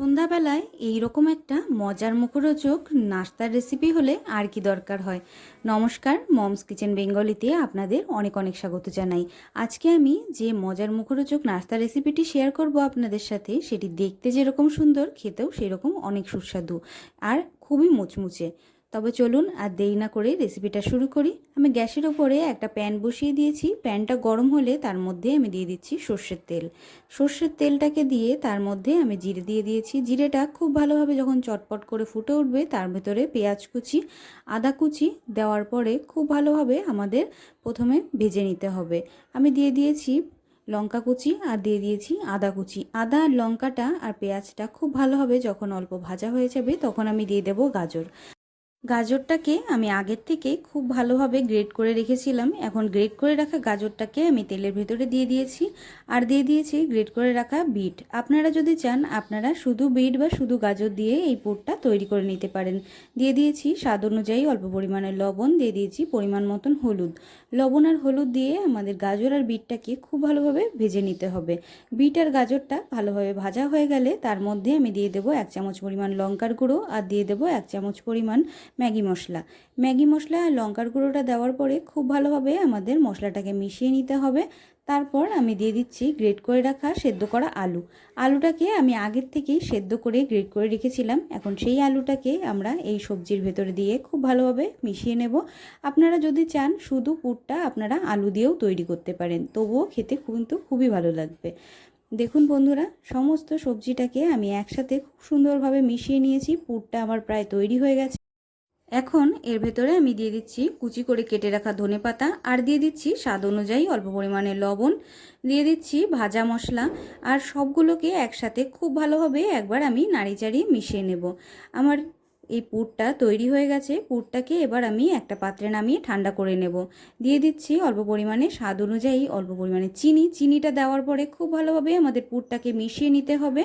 সন্ধ্যাবেলায় এইরকম একটা মজার মুখরোচক নাস্তার রেসিপি হলে আর কি দরকার হয়। নমস্কার, মমস কিচেন বেঙ্গলিতে আপনাদের অনেক অনেক স্বাগত জানাই। আজকে আমি যে মজার মুখরোচক নাস্তার রেসিপিটি শেয়ার করব আপনাদের সাথে, সেটি দেখতে যেরকম সুন্দর, খেতেও সেরকম অনেক সুস্বাদু আর খুবই মুচমুচে। তবে চলুন আর দেরি না করে রেসিপিটা শুরু করি। আমি গ্যাসের ওপরে একটা প্যান বসিয়ে দিয়েছি। প্যানটা গরম হলে তার মধ্যে আমি দিয়ে দিচ্ছি সর্ষের তেল। সর্ষের তেলটাকে দিয়ে তার মধ্যে আমি জিরে দিয়ে দিয়েছি। জিরেটা খুব ভালোভাবে যখন চটপট করে ফুটে উঠবে, তার ভেতরে পেঁয়াজ কুচি, আদা কুচি দেওয়ার পরে খুব ভালোভাবে আমাদের প্রথমে ভেজে নিতে হবে। আমি দিয়ে দিয়েছি লঙ্কা কুচি আর দিয়ে দিয়েছি আদা কুচি। আদা আর লঙ্কাটা আর পেঁয়াজটা খুব ভালোভাবে যখন অল্প ভাজা হয়ে যাবে, তখন আমি দিয়ে দেবো গাজর। গাজরটাকে আমি আগের থেকে খুব ভালোভাবে গ্রেট করে রেখেছিলাম। এখন গ্রেট করে রাখা গাজরটাকে আমি তেলের ভেতরে দিয়ে দিয়েছি আর দিয়ে দিয়েছি গ্রেট করে রাখা বিট। আপনারা যদি চান, আপনারা শুধু বিট বা শুধু গাজর দিয়ে এই পুরটা তৈরি করে নিতে পারেন। দিয়ে দিয়েছি স্বাদ অনুযায়ী অল্প পরিমাণে লবণ, দিয়ে দিয়েছি পরিমাণ মতন হলুদ। লবণ আর হলুদ দিয়ে আমাদের গাজর আর বিটটাকে খুব ভালোভাবে ভেজে নিতে হবে। বিট আর গাজরটা ভালোভাবে ভাজা হয়ে গেলে তার মধ্যে আমি দিয়ে দেবো এক চামচ পরিমাণ লঙ্কার গুঁড়ো আর দিয়ে দেবো এক চামচ পরিমাণ ম্যাগি মশলা। ম্যাগি মশলা আর লঙ্কার গুঁড়োটা দেওয়ার পরে খুব ভালোভাবে আমাদের মশলাটাকে মিশিয়ে নিতে হবে। তারপর আমি দিয়ে দিচ্ছি গ্রেট করে রাখা সেদ্ধ করা আলু। আলুটাকে আমি আগের থেকেই সেদ্ধ করে গ্রেট করে রেখেছিলাম। এখন সেই আলুটাকে আমরা এই সবজির ভেতরে দিয়ে খুব ভালোভাবে মিশিয়ে নেব। আপনারা যদি চান শুধু পুরটা আপনারা আলু দিয়েও তৈরি করতে পারেন, তবুও খেতে কিন্তু খুবই ভালো লাগবে। দেখুন বন্ধুরা, সমস্ত সবজিটাকে আমি একসাথে খুব সুন্দরভাবে মিশিয়ে নিয়েছি। পুরটা আমার প্রায় তৈরি হয়ে গেছে। এখন এর ভেতরে আমি দিয়ে দিচ্ছি কুচি করে কেটে রাখা ধনে পাতা, আর দিয়ে দিচ্ছি স্বাদ অনুযায়ী অল্প পরিমাণে লবণ। দিয়ে দিচ্ছি ভাজা মশলা, আর সবগুলোকে একসাথে খুব ভালোভাবে একবার আমি নাড়ি চাড়িয়ে মিশিয়ে নেব। আমার এই পুরটা তৈরি হয়ে গেছে। পুরটাকে এবার আমি একটা পাত্রে নামিয়ে ঠান্ডা করে নেব। দিয়ে দিচ্ছি অল্প পরিমাণে স্বাদ অনুযায়ী অল্প পরিমাণে চিনি। চিনিটা দেওয়ার পরে খুব ভালোভাবে আমাদের পুরটাকে মিশিয়ে নিতে হবে।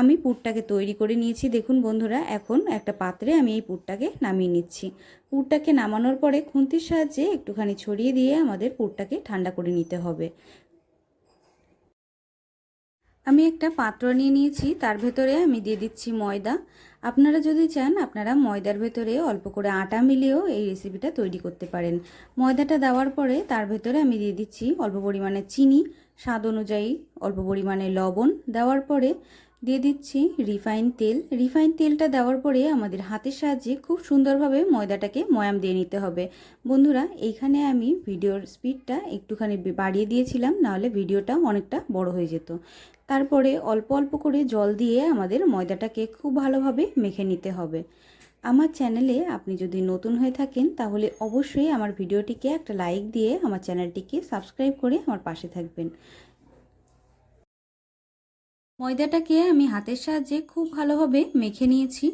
আমি পুরটাকে তৈরি করে নিয়েছি। দেখুন বন্ধুরা, এখন একটা পাত্রে আমি এই পুরটাকে নামিয়ে নিচ্ছি। পুরটাকে নামানোর পরে খুন্তির সাহায্যে একটুখানি ছড়িয়ে দিয়ে আমাদের পুরটাকে ঠান্ডা করে নিতে হবে। আমি একটা পাত্র নিয়ে নিয়েছি। তার ভেতরে আমি দিয়ে দিচ্ছি ময়দা। আপনারা যদি চান, আপনারা ময়দার ভেতরে অল্প করে আটা মিলিয়েও এই রেসিপিটা তৈরি করতে পারেন। ময়দাটা দেওয়ার পরে তার ভেতরে আমি দিয়ে দিচ্ছি অল্প পরিমাণে চিনি। স্বাদ অনুযায়ী অল্প পরিমাণে লবণ। দেওয়ার পরে দিয়ে দিচ্ছি রিফাইন তেল। রিফাইন তেলটা দেওয়ার পরে আমাদের হাতের সাহায্যে খুব সুন্দরভাবে ময়দাটাকে ময়াম দিয়ে নিতে হবে। বন্ধুরা, এইখানে আমি ভিডিওর স্পিডটা একটুখানি বাড়িয়ে দিয়েছিলাম, নাহলে ভিডিওটা অনেকটা বড় হয়ে যেত। তারপরে অল্প অল্প করে জল দিয়ে আমাদের ময়দাটাকে খুব ভালোভাবে মেখে নিতে হবে। আমার চ্যানেলে আপনি যদি নতুন হয়ে থাকেন, তাহলে অবশ্যই আমার ভিডিওটিকে একটা লাইক দিয়ে আমার চ্যানেলটিকে সাবস্ক্রাইব করে আমার পাশে থাকবেন। ময়দাটাকে আমি হাতের সাহায্যে খুব ভালোভাবে মেখে নিয়েছি।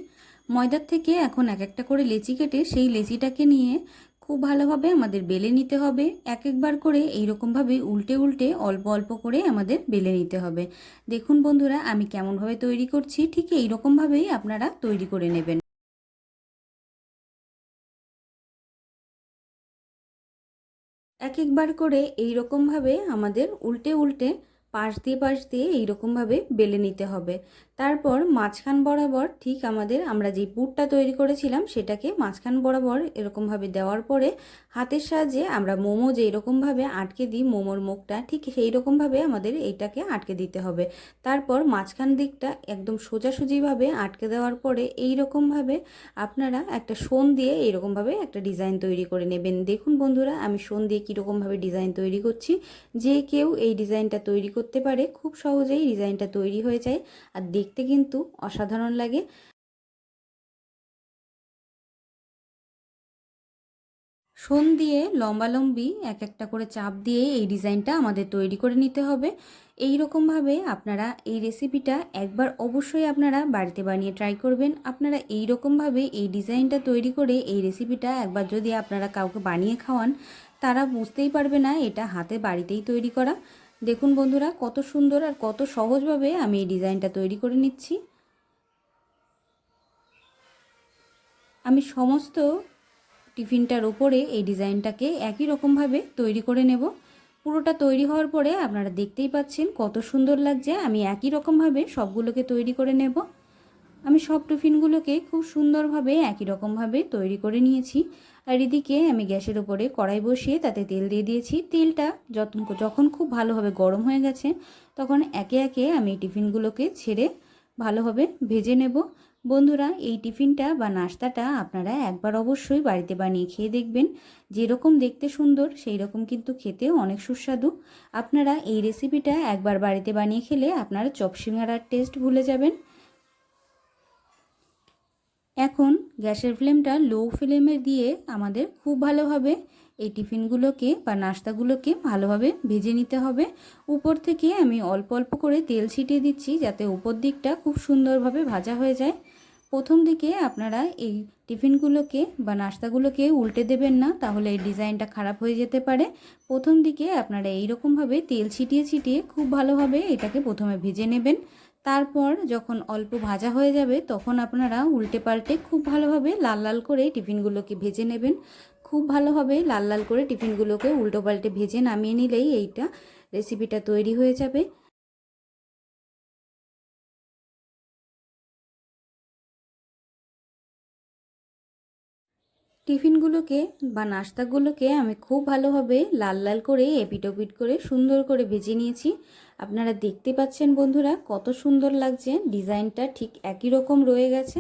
ময়দার থেকে এখন এক একটা করে লেচি কেটে সেই লেচিটাকে নিয়ে খুব ভালোভাবে আমাদের বেলে নিতে হবে। এক একবার করে এইরকমভাবে উল্টে উল্টে অল্প অল্প করে আমাদের বেলে নিতে হবে। দেখুন বন্ধুরা, আমি কেমনভাবে তৈরি করছি, ঠিক এইরকমভাবেই আপনারা তৈরি করে নেবেন। এক একবার করে এইরকমভাবে আমাদের উল্টে উল্টে পাশ দিয়ে পাশ দিয়ে এইরকমভাবে বেলে নিতে হবে। তারপর মাঝখান বরাবর ঠিক আমাদের আমরা যে পুরটা তৈরি করেছিলাম সেটাকে মাঝখান বরাবর এরকমভাবে দেওয়ার পরে হাতের সাহায্যে আমরা মোমো যে এরকমভাবে আটকে দিই, মোমোর মুখটা ঠিক সেই রকমভাবে আমাদের এইটাকে আটকে দিতে হবে। তারপর মাঝখান দিকটা একদম সোজাসুজিভাবে আটকে দেওয়ার পরে এই রকমভাবে আপনারা একটা শোন দিয়ে এইরকমভাবে একটা ডিজাইন তৈরি করে নেবেন। দেখুন বন্ধুরা, আমি সোন দিয়ে কীরকমভাবে ডিজাইন তৈরি করছি। যে কেউ এই ডিজাইনটা তৈরি করতে পারে, খুব সহজেই ডিজাইনটা তৈরি হয়ে যায়। আর দেখতে কিন্তু অসাধারণ লাগে। শোন দিয়ে লম্বালম্বি এক একটা করে চাপ দিয়ে এই ডিজাইনটা আমাদের তৈরি করে নিতে হবে। এই রকমভাবে আপনারা এই রেসিপিটা একবার অবশ্যই আপনারা বাড়িতে বানিয়ে ট্রাই করবেন। আপনারা এই রকমভাবে এই ডিজাইনটা তৈরি করে এই রেসিপিটা একবার যদি আপনারা কাউকে বানিয়ে খাওয়ান, তারা বুঝতেই পারবে না এটা হাতে বাড়িতেই তৈরি করা। দেখুন বন্ধুরা, কত সুন্দর আর কত সহজভাবে আমি এই ডিজাইনটা তৈরি করে নিচ্ছি। আমি সমস্ত টিফিনটার ওপরে এই ডিজাইনটাকে একই রকমভাবে তৈরি করে নেব। পুরোটা তৈরি হওয়ার পরে আপনারা দেখতেই পাচ্ছেন কত সুন্দর লাগছে। আমি একই রকমভাবে সবগুলোকে তৈরি করে নেব। আমি সব টিফিনগুলোকে খুব সুন্দরভাবে একই রকমভাবে তৈরি করে নিয়েছি। আর এদিকে আমি গ্যাসের উপরে কড়াই বসিয়ে তাতে তেল দিয়ে দিয়েছি। তেলটা যখন যখন খুব ভালোভাবে গরম হয়ে গেছে, তখন একে একে আমি টিফিনগুলোকে ছেড়ে ভালোভাবে ভেজে নেব। বন্ধুরা, এই টিফিনটা বা নাস্তাটা আপনারা একবার অবশ্যই বাড়িতে বানিয়ে খেয়ে দেখবেন। যেরকম দেখতে সুন্দর সেই রকম কিন্তু খেতে অনেক সুস্বাদু। আপনারা এই রেসিপিটা একবার বাড়িতে বানিয়ে খেলে আপনারা চপ সিঙ্গারার টেস্ট ভুলে যাবেন। এখন গ্যাসের ফ্লেমটা লো ফ্লেমে দিয়ে আমাদের খুব ভালোভাবে এই টিফিনগুলোকে বা নাস্তাগুলোকে ভালোভাবে ভেজে নিতে হবে। উপর থেকে আমি অল্প অল্প করে তেল ছিটিয়ে দিচ্ছি যাতে উপর দিকটা খুব সুন্দরভাবে ভাজা হয়ে যায়। প্রথম দিকে আপনারা এই টিফিনগুলোকে বা নাস্তাগুলোকে উল্টে দেবেন না, তাহলে এই ডিজাইনটা খারাপ হয়ে যেতে পারে। প্রথম দিকে আপনারা এইরকমভাবে তেল ছিটিয়ে ছিটিয়ে খুব ভালোভাবে এটাকে প্রথমে ভেজে নেবেন। তারপর যখন অল্প ভাজা হয়ে যাবে, তখন আপনারা উল্টে পাল্টে খুব ভালোভাবে লাল লাল করে টিফিনগুলোকে ভেজে নেবেন। খুব ভালোভাবে লাল লাল করে টিফিনগুলোকে উল্টো পাল্টে ভেজে নামিয়ে নিলেই এইটা রেসিপিটা তৈরি হয়ে যাবে। টিফিনগুলোকে বা নাস্তাগুলোকে আমি খুব ভালোভাবে লাল লাল করে এপিটোপিট করে সুন্দর করে ভেজে নিয়েছি। আপনারা দেখতে পাচ্ছেন বন্ধুরা কত সুন্দর লাগছে, ডিজাইনটা ঠিক একই রকম রয়ে গেছে।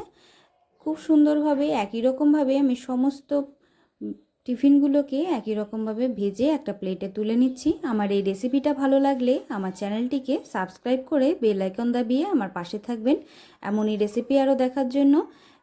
খুব সুন্দরভাবে, একই রকমভাবে আমি সমস্ত টিফিনগুলোকে একই রকমভাবে ভেজে একটা প্লেটে তুলে নিচ্ছি। আমার এই রেসিপিটা ভালো লাগলে আমার চ্যানেলটিকে সাবস্ক্রাইব করে বেল আইকন দাবিয়ে আমার পাশে থাকবেন। এমনই রেসিপি আরও দেখার জন্য